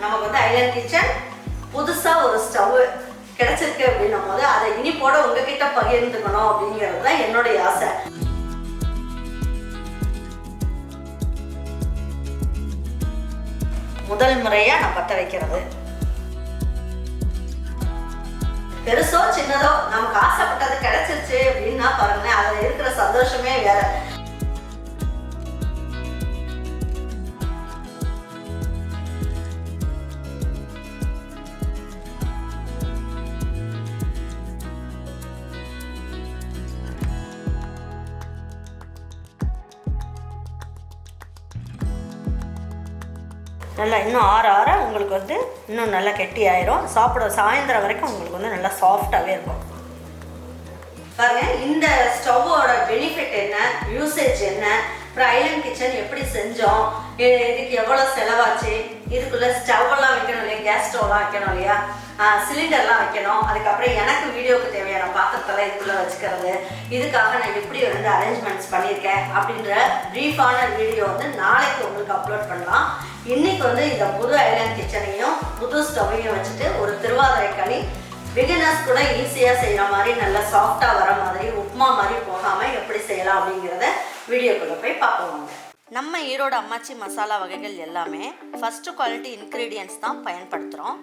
நமக்கு வந்து Island kitchen புதுசா ஒரு ஸ்டவ் கிடைச்சிருக்கு அப்படின்னும் போது அதை இனிப்போட உங்ககிட்ட பகிர்ந்துக்கணும் அப்படிங்கிறது தான் என்னுடைய ஆசை. முதல் முறையா நான் பத்த வைக்கிறது. பெருசோ சின்னதோ நமக்கு ஆசைப்பட்டது கிடைச்சிருச்சு அப்படின்னா பாருங்களேன் அதுல இருக்கிற சந்தோஷமே வேற. நல்லா இன்னும் ஆற ஆற உங்களுக்கு வந்து இன்னும் நல்லா கெட்டி ஆயிரும். சாப்பிட சாயந்தரம் வரைக்கும் உங்களுக்கு வந்து நல்லா சாஃப்டாகவே இருக்கும். பாருங்க இந்த ஸ்டவ்வோட பெனிஃபிட் என்ன? யூசேஜ் என்ன? அப்புறம் ஐலண்ட் கிச்சன் எப்படி செஞ்சோம்? இதுக்கு எவ்வளோ செலவாச்சு? இதுக்குள்ள ஸ்டவ்லாம் வைக்கணும் இல்லையா? கேஸ் ஸ்டவ்லாம் வைக்கணும் இல்லையா? சிலிண்டர்லாம் வைக்கணும். அதுக்கப்புறம் எனக்கு வீடியோவுக்கு தேவையான பாத்திரத்தெல்லாம் இதுக்குள்ளே வச்சுக்கிறது. இதுக்காக நான் எப்படி வந்து அரேஞ்ச்மெண்ட்ஸ் பண்ணியிருக்கேன். அப்படின்ற ப்ரீஃபான வீடியோ வந்து நாளைக்கு உங்களுக்கு அப்லோட் பண்ணலாம். இன்னைக்கு வந்து இந்த புது ஐலாண்ட் கிச்சனையும் புது ஸ்டவ்வையும் வச்சுட்டு ஒரு திருவாதிரை களி. பிகினர்ஸ் கூட ஈஸியாக செய்கிற மாதிரி நல்லா சாஃப்டாக வர மாதிரி உப்புமா மாதிரி போகாமல் எப்படி செய்யலாம் அப்படிங்கிறத வீடியோக்குள்ளே போய் பார்ப்போம் நம்ம ஈரோடு அம்மாச்சி மசாலா வகைகள் எல்லாமே ஃபஸ்ட்டு குவாலிட்டி இன்க்ரீடியன்ஸ் தான் பயன்படுத்துகிறோம்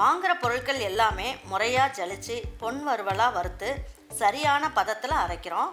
வாங்குகிற பொருட்கள் எல்லாமே முறையாக ஜலிச்சு பொன் வறுவலாக வறுத்து சரியான பதத்தில் அரைக்கிறோம்.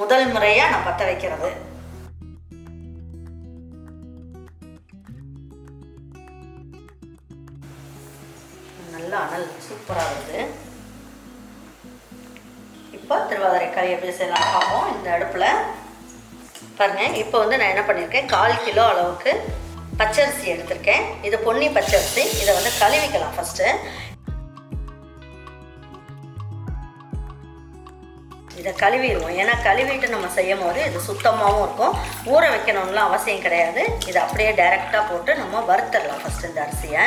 முதல் முறையாக நான் பற்ற வைக்கிறது. நல்ல அனல் சூப்பராக வருது. இப்போ திருவாதிரை களி எப்படி செய்யலாம் பார்ப்போம். இந்த அடுப்பில் பாருங்க இப்போ வந்து நான் என்ன பண்ணியிருக்கேன் கால் கிலோ அளவுக்கு பச்சரிசி எடுத்திருக்கேன். இது பொன்னி பச்சரிசி. இதை வந்து கழுவிக்கலாம் ஃபஸ்ட்டு இதை கழுவிடுவோம். ஏன்னா கழுவிட்டு நம்ம செய்யும் போது இது சுத்தமாகவும் இருக்கும். ஊற வைக்கணும்லாம் அவசியம் கிடையாது. இதை அப்படியே டைரெக்டாக போட்டு நம்ம வறுத்துடலாம் ஃபஸ்ட்டு இந்த அரிசியை.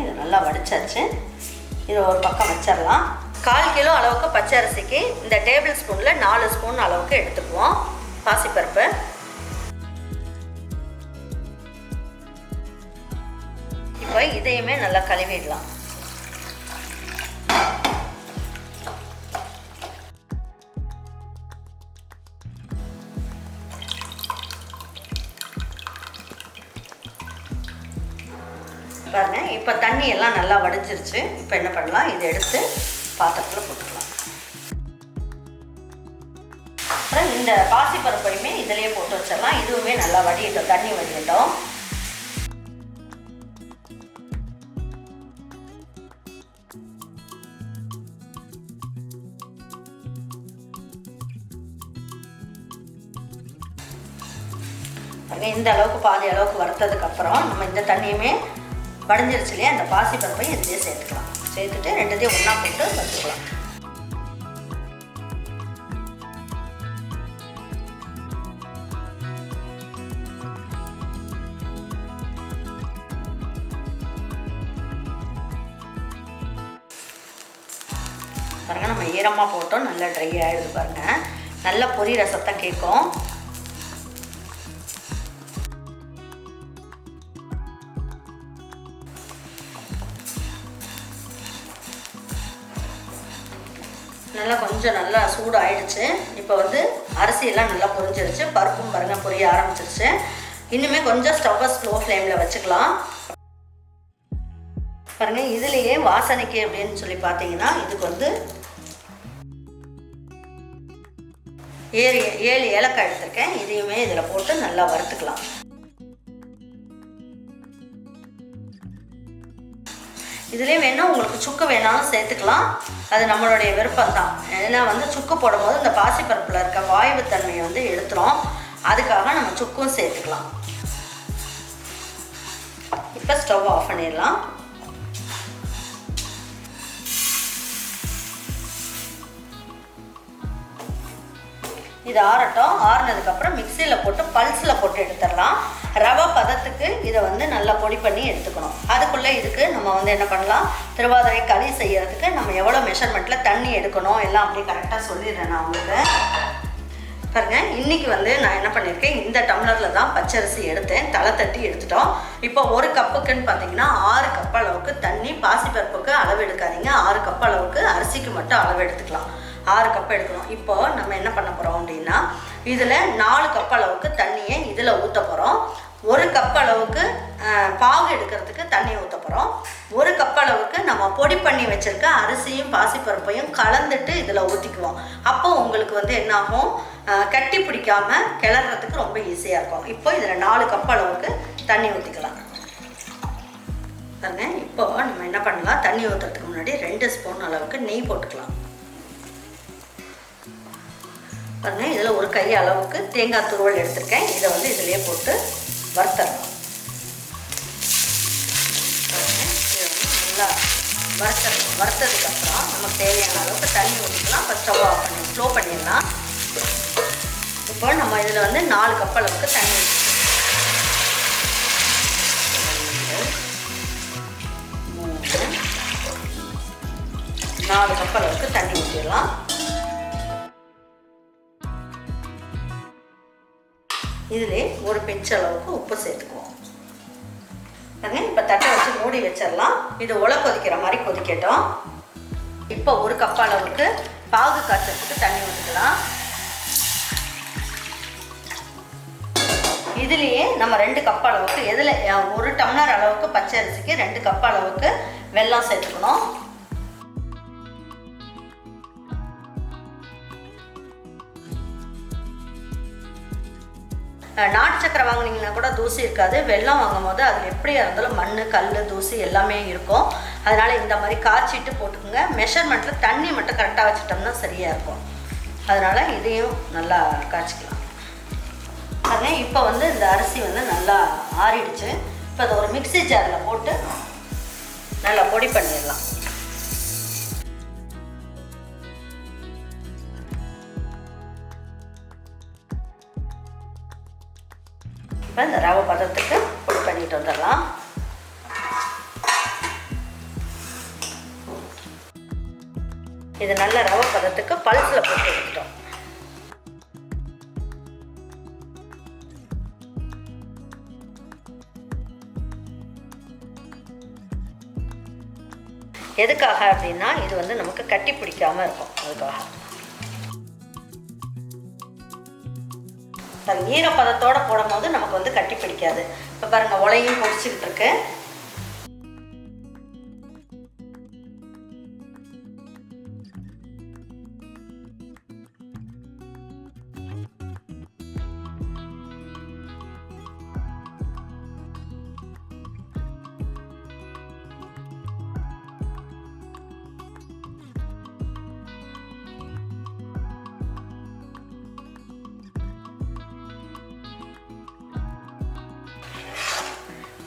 இது நல்லா வடிச்சாச்சு. இதை ஒரு பக்கம் வச்சிடலாம். கால் கிலோ அளவுக்கு பச்சை அரிசிக்கு இந்த டேபிள் ஸ்பூனில் நாலு ஸ்பூன் அளவுக்கு எடுத்துக்குவோம். பாசிப்பருப்பை. இப்போ இதையுமே நல்லா கழுவிடலாம். பாருங்க இப்போ தண்ணி எல்லாம் நல்லா வடிஞ்சிருச்சு. இப்போ என்ன பண்ணலாம்? இதை எடுத்து பாத்திரத்தில் போட்டுக்கலாம். இந்த பாசிப்பருப்பையுமே இதிலேயே போட்டு வச்சிடலாம். இதுவுமே நல்லா வடியட்டும் தண்ணி வடியட்டும். இந்த அளவுக்கு பாதி அளவுக்கு வறுத்ததுக்கு அப்புறம் நம்ம இந்த தண்ணியுமே வடிஞ்சிருச்சு இல்லையா? அந்த பாசி பருப்பையும் இதுலேயே சேர்த்துக்கலாம். சேர்த்துட்டு ரெண்டுத்தையும் ஒன்றா போட்டு வச்சுக்கலாம். பாருங்கள் நம்ம ஈரமாக போட்டோம். நல்லா ட்ரை ஆகிடுது பாருங்கள் நல்லா பொரியிற சத்தம் கேட்கும் நல்லா கொஞ்சம் நல்லா சூடு ஆயிடுச்சு இப்போ வந்து அரிசியெல்லாம் நல்லா பொரிஞ்சிருச்சு. பருப்பும் பாருங்க பொரிய ஆரம்பிச்சிருச்சு. இன்னுமே கொஞ்சம் ஸ்டவ்வை ஸ்லோ ஃப்ளேமில் வச்சுக்கலாம். பாருங்கள் இதுலேயே வாசனைக்கு அப்படின்னு சொல்லி பார்த்தீங்கன்னா இதுக்கு வந்து ஏழு ஏழு ஏலக்காய் எடுத்திருக்கேன். இதையுமே இதில் போட்டு நல்லா வறுத்துக்கலாம். இதுலேயே வேணால் உங்களுக்கு சுக்கு வேணாலும் சேர்த்துக்கலாம். அது நம்மளுடைய விருப்பம் தான். ஏன்னா வந்து சுக்கு போடும்போது இந்த பாசிப்பருப்பில் இருக்க வாயு தன்மையை வந்து எடுத்துரும். அதுக்காக நம்ம சுக்கும் சேர்த்துக்கலாம். இப்போ ஸ்டவ் ஆஃப் பண்ணிடலாம். இது ஆறட்டும் ஆறுனதுக்கப்புறம் மிக்சியில் போட்டு பல்ஸில் போட்டு எடுத்துடலாம். ரவை பதத்துக்கு இதை வந்து நல்லா பொடி பண்ணி எடுத்துக்கணும். அதுக்குள்ளே இதுக்கு நம்ம வந்து என்ன பண்ணலாம்? திருவாதிரை களி செய்யறதுக்கு நம்ம எவ்வளோ மெஷர்மெண்ட்டில் தண்ணி எடுக்கணும்? எல்லாம் அப்படியே கரெக்டாக சொல்லிடுறேன் நான் உங்களுக்கு. பாருங்க இன்னைக்கு வந்து நான் என்ன பண்ணியிருக்கேன்? இந்த டம்ளரில் தான் பச்சரிசி எடுத்தேன். தலை தட்டி எடுத்துட்டோம். இப்போ ஒரு கப்புக்குன்னு பார்த்தீங்கன்னா ஆறு கப் அளவுக்கு தண்ணி பாசிப்பருப்புக்கு அளவு எடுக்காதீங்க. ஆறு கப் அளவுக்கு அரிசிக்கு மட்டும் அளவு எடுத்துக்கலாம். ஆறு கப் எடுக்கணும். இப்போ நம்ம என்ன பண்ண போகிறோம் அப்படின்னா இதில் நாலு கப் அளவுக்கு தண்ணியை இதில் ஊற்ற போகிறோம் ஒரு கப் அளவுக்கு பாகு எடுக்கிறதுக்கு தண்ணி ஊற்ற போகிறோம் ஒரு கப் அளவுக்கு நம்ம பொடி பண்ணி வச்சுருக்க அரிசியும் பாசிப்பருப்பையும் கலந்துட்டு இதில் ஊற்றிக்குவோம் அப்போ உங்களுக்கு வந்து என்னாகும் கட்டி பிடிக்காம கிளறதுக்கு ரொம்ப ஈஸியாக இருக்கும். இப்போ இதில் நாலு கப் அளவுக்கு தண்ணி ஊற்றிக்கலாம் பாருங்க இப்போ நம்ம என்ன பண்ணலாம்? தண்ணி ஊற்றுறதுக்கு முன்னாடி ரெண்டு ஸ்பூன் அளவுக்கு நெய் போட்டுக்கலாம். பாருங்க இதில் ஒரு கை அளவுக்கு தேங்காய் துருவல் எடுத்திருக்கேன். இதை வந்து இதுலேயே போட்டு வறுத்தரணும். இதை வந்து நல்லா வறுத்தரணும். வறுத்ததுக்கப்புறம் நமக்கு தேவையான அளவுக்கு தண்ணி ஊற்றிக்கலாம் இப்போ ஸ்டவ் ஆஃப் பண்ணி ஸ்லோ பண்ணிடலாம். இப்போ நம்ம இதில் வந்து நாலு கப் அளவுக்கு தண்ணி மூணு நாலு கப் அளவுக்கு தண்ணி ஊற்றிடலாம் இதிலே ஒரு பிஞ்ச் அளவுக்கு உப்பு சேர்த்துக்குவோம். அதே இப்போ தட்டை வச்சு மூடி வச்சிடலாம். இது உலை கொதிக்கிற மாதிரி கொதிக்கட்டும். இப்போ ஒரு கப் அளவுக்கு பாகு காய்ச்சறதுக்கு தண்ணி ஊற்றிக்கலாம் இதுலேயே நம்ம ரெண்டு கப் அளவுக்கு எதில் ஒரு டம்ளர் அளவுக்கு பச்சை அரிசிக்கு ரெண்டு கப் அளவுக்கு வெல்லம் சேர்த்துக்கணும். நாட்டு சக்கரை வாங்கினீங்கன்னா கூட தூசி இருக்காது. வெள்ளம் வாங்கும் போது அதில் எப்படியா இருந்தாலும் மண் கல் தூசி எல்லாமே இருக்கும். அதனால் இந்த மாதிரி காய்ச்சிட்டு போட்டுக்கோங்க. மெஷர்மெண்ட்டில் தண்ணி மட்டும் கரெக்டாக வச்சுட்டோம்னா சரியாக இருக்கும். அதனால் இதையும் நல்லா காய்ச்சிக்கலாம். பாருங்க இப்போ வந்து இந்த அரிசி வந்து நல்லா ஆறிடுச்சு. இப்போ அதை ஒரு மிக்சி ஜாரில் போட்டு நல்லா பொடி பண்ணிடலாம். இப்போ இந்த ரவை பதத்துக்கு பொடி பண்ணிட்டு வந்துடலாம். இது நல்ல ரவை பதத்துக்கு பல்ஸில் போட்டு எடுத்துட்டோம். எதுக்காக அப்படின்னா இது வந்து நமக்கு கட்டி பிடிக்காம இருக்கும். அதுக்காக. ஈரப்பதத்தோட போடும்போது நமக்கு வந்து கட்டி பிடிக்காது. இப்போ பாருங்க உலையும் பொடிச்சுக்கிட்டு இருக்கு.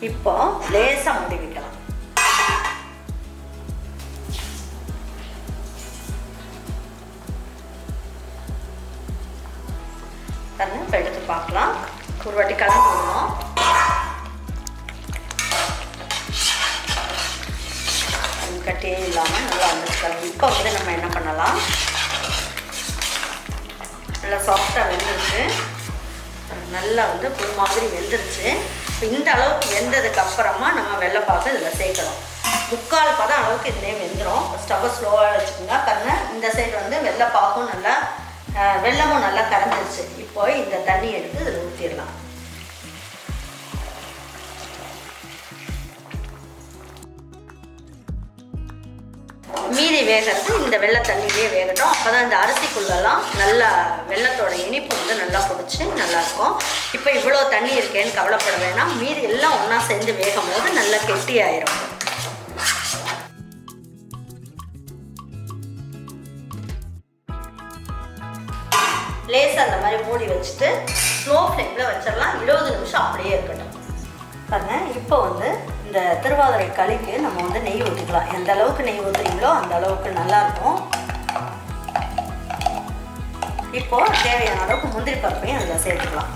இப்போ லேசாக மூடி வைக்கலாம். தண்ணி இப்போ எடுத்து பார்க்கலாம். ஒரு வாட்டி கலந்து விடணும் அது கட்டியே இல்லாமல் நல்லா வந்துருக்காங்க இப்போ வந்து நம்ம என்ன பண்ணலாம்? நல்லா சாஃப்டாக வெந்துருச்சு. நல்லா வந்து பூ மாதிரி வெந்துருச்சு. இந்த அளவுக்கு வெந்ததுக்கு அப்புறமா நம்ம வெள்ளைப்பாகு இதில் சேர்க்கணும். முக்கால் பதம் அளவுக்கு இதுலேயே வெந்துடும் ஸ்டவ் ஸ்லோவாக வச்சுக்கோங்க. பாருங்க இந்த சைடு வந்து வெள்ளைப்பாகும் நல்லா அஹ், நல்லா கரைஞ்சிருச்சு. இப்போ இந்த தண்ணி எடுத்து இதில் ஊற்றிடலாம் மீதி வேகிறது இந்த வெள்ளை தண்ணியிலே வேகட்டும். அப்போ தான் இந்த அரிசிக்குள்ளெல்லாம் நல்லா வெள்ளத்தோட இனிப்பு வந்து நல்லா பிடிச்சி நல்லாயிருக்கும். இப்போ இவ்வளோ தண்ணி இருக்கேன்னு கவலைப்பட வேணாம். மீதி எல்லாம் ஒன்றா சேர்ந்து வேகும் போது நல்லா கெட்டி ஆயிரும். லேசாக அந்த மாதிரி மூடி வச்சுட்டு ஸ்லோ ஃப்ளேமில் வச்சிடலாம். இருபது நிமிஷம் அப்படியே இருக்கட்டும். பாருங்க இப்போ வந்து இந்த திருவாதிரை களிக்கு நம்ம வந்து நெய் ஊற்றிக்கலாம் எந்த அளவுக்கு நெய் ஊற்றுறீங்களோ அந்த அளவுக்கு நல்லாயிருக்கும் இப்போ தேவையான அளவுக்கு முந்திரி பருப்பையும் அதில் சேர்த்துக்கலாம்.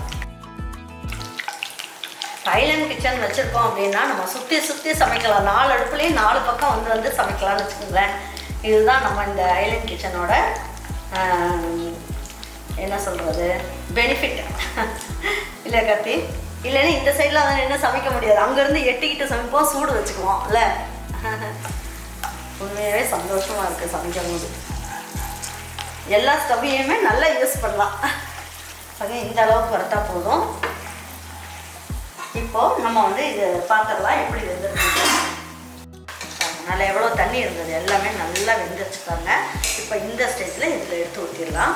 சைலண்ட் கிச்சன் வச்சுருக்கோம் அப்படின்னா நம்ம சுற்றி சுற்றி சமைக்கலாம். நாலு அடுப்புலேயும் நாலு பக்கம் வந்து வந்து சமைக்கலாம்னு வச்சுக்கோங்களேன். இதுதான் நம்ம இந்த ஐலண்ட் கிச்சனோட என்ன சொல்கிறது பெனிஃபிட் இல்லை கத்தி இல்லைன்னா இந்த சைடில் வந்து என்ன சமைக்க முடியாது. அங்கேருந்து எட்டிக்கிட்டு சமைப்போம் சூடு வச்சுக்குவோம் இல்லை? உண்மையாகவே சந்தோஷமாக இருக்குது சமைக்கும் போது. எல்லா ஸ்டவ்வையுமே நல்லா யூஸ் பண்ணலாம். அது இந்த அளவுக்கு வரட்டா போதும். இப்போ நம்ம வந்து இது பார்த்துடலாம் எப்படி வெந்திருக்கு நல்லா எவ்வளோ தண்ணி இருந்தது. எல்லாமே நல்லா வெந்துருச்சுக்காங்க இப்போ இந்த ஸ்டேஜில் இதில் எடுத்து ஊற்றிடலாம்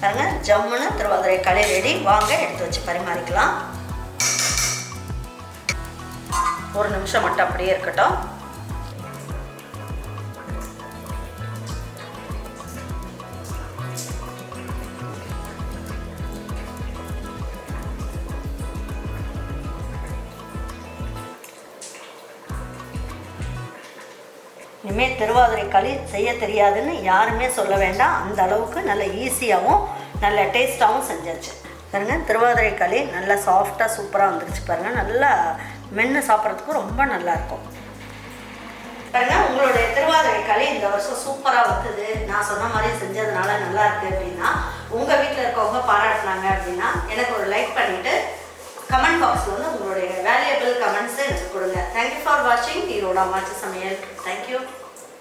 பாருங்க ஜம்முன்னு திருவாதிரை களி ரெடி வாங்க எடுத்து வச்சு பரிமாறிக்கலாம். ஒரு நிமிஷம் மட்டும் அப்படியே இருக்கட்டும். இனிமேல் திருவாதிரை களி செய்ய தெரியாதுன்னு யாருமே சொல்ல வேண்டாம். அந்த அளவுக்கு நல்ல ஈஸியாகவும் நல்ல டேஸ்ட்டாகவும் செஞ்சாச்சு. பாருங்க திருவாதிரை களி நல்லா சாஃப்டாக சூப்பராக வந்துருச்சு பாருங்கள் நல்லா மென்று சாப்பிட்றதுக்கு ரொம்ப நல்லா இருக்கும். உங்களுடைய திருவாதிரை களி இந்த வருஷம் சூப்பராக வந்தது. நான் சொன்ன மாதிரி செஞ்சதுனால நல்லா இருக்குது அப்படின்னா உங்கள் வீட்டில் இருக்கவங்க பாராட்டினாங்க அப்படின்னா எனக்கு ஒரு லைக் பண்ணிவிட்டு கமெண்ட் பாக்ஸில் வந்து உங்களுடைய வேல்யூபிள் கமெண்ட்ஸை எனக்கு கொடுங்க. தேங்க்யூ ஃபார் வாட்சிங் ஈரோட அம்மாச்சி சமையல். தேங்க்யூ